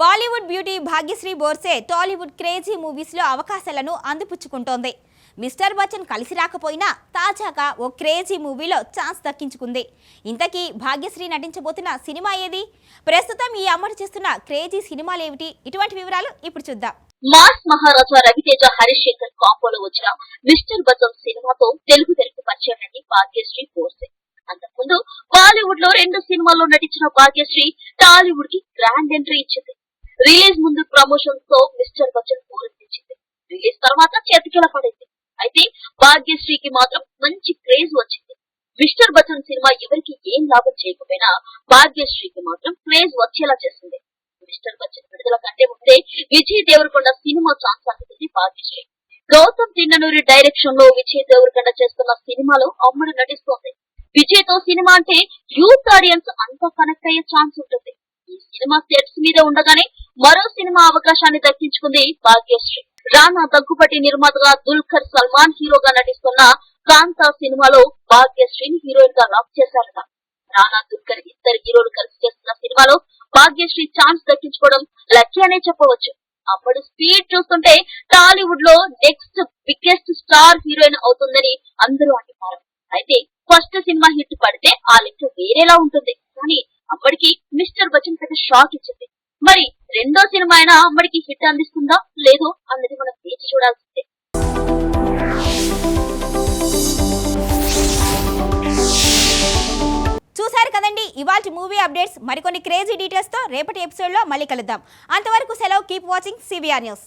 Bollywood beauty Bhagyashree Borse Tollywood crazy మూవీస్లో అవకాశాలను అందిపుచ్చుకుంటోంది. Mister Bachchan కలిసి రాకపోయినా తాజాగా ఓ క్రేజీ మూవీలో ఛాన్స్ దక్కించుకుంది. ఇంతకీ భాగ్యశ్రీ నటించబోతున్న సినిమా ఏది? ప్రస్తుతం ఈ అమ్మడు చేస్తున్న క్రేజీ సినిమాలేమిటి ఇటువంటి వివరాలు ఇప్పుడు చూద్దాం. మాస్ మహారాజా రవితేజ హరిశంకర్ కాంపోలో వచ్చిన మిస్టర్ బచ్చన్ సినిమాతో తెలుగు తెరకు పరిచయం భాగ్యశ్రీ బోర్సే. అంతకుముందు బాలీవుడ్లో రెండు సినిమాల్లో నటించిన భాగ్యశ్రీ టాలీవుడ్కి గ్రాండ్ ఎంట్రీ ఇచ్చింది. రిలీజ్ ముందు ప్రమోషన్స్తో మిస్టర్ బచ్చన్ పూరించింది రిలీజ్ తర్వాత చేతికిల పడింది. అయితే భాగ్యశ్రీకి మాత్రం మంచి క్రేజ్ వచ్చింది. మిస్టర్ బచ్చన్ సినిమా ఎవరికి ఏం లాభం చేయకపోయినా భాగ్యశ్రీకి మాత్రం క్రేజ్ వచ్చేలా చేసింది. మిస్టర్ బచ్చన్ విడుదల కంటే ముందే విజయ్ దేవరకొండ సినిమా ఛాన్స్ అందుకుంది భాగ్యశ్రీ. గౌతమ్ తిన్ననూరి డైరెక్షన్లో విజయ్ దేవరకొండ చేస్తున్న సినిమాలో అమ్మడు నటిస్తోంది. విజయ్తో సినిమా అంటే యూత్ ఆడియన్స్ అంతా కనెక్ట్ అయ్యే ఛాన్స్ ఉంటుంది. ఈ సినిమా సెట్స్ మీద ఉండగానే మరో సినిమా అవకాశాన్ని దక్కించుకుంది భాగ్యశ్రీ. రానా దగ్గుపట్టి నిర్మాతగా దుల్కర్ సల్మాన్ హీరోగా నటిస్తున్న కాంతా సినిమాలో భాగ్యశ్రీని హీరోయిన్గా లాక్ చేశారట. రానా దుల్కర్ ఇద్దరు హీరోలు కలిసి చేస్తున్న సినిమాలో భాగ్యశ్రీ ఛాన్స్ దక్కించుకోవడం లక్కీ అనే చెప్పవచ్చు. అప్పుడు స్పీడ్ చూస్తుంటే టాలీవుడ్లో నెక్స్ట్ బిగ్గెస్ట్ స్టార్ హీరోయిన్ అవుతుందని అందరూ అంటున్నారు. అయితే ఫస్ట్ సినిమా హిట్ పడితే ఆ లెక్క వేరేలా ఉంటుంది. కానీ అప్పటికి మిస్టర్ బచ్చన్ పెద్ద షాక్ ఇచ్చింది. మరి రెండో సినిమా అయినా అమ్మడికి హిట్ అందిస్తుందా? లేదో. అన్నది మనం వేచి చూడాల్సిందే. చూశారు కదండి ఇవాళ మూవీ అప్డేట్స్ మరికొన్ని క్రేజీ డీటెయిల్స్తో రేపటి ఎపిసోడ్లో మళ్ళీ కలుద్దాం. అంతవరకు సెలవు. Keep watching CBR news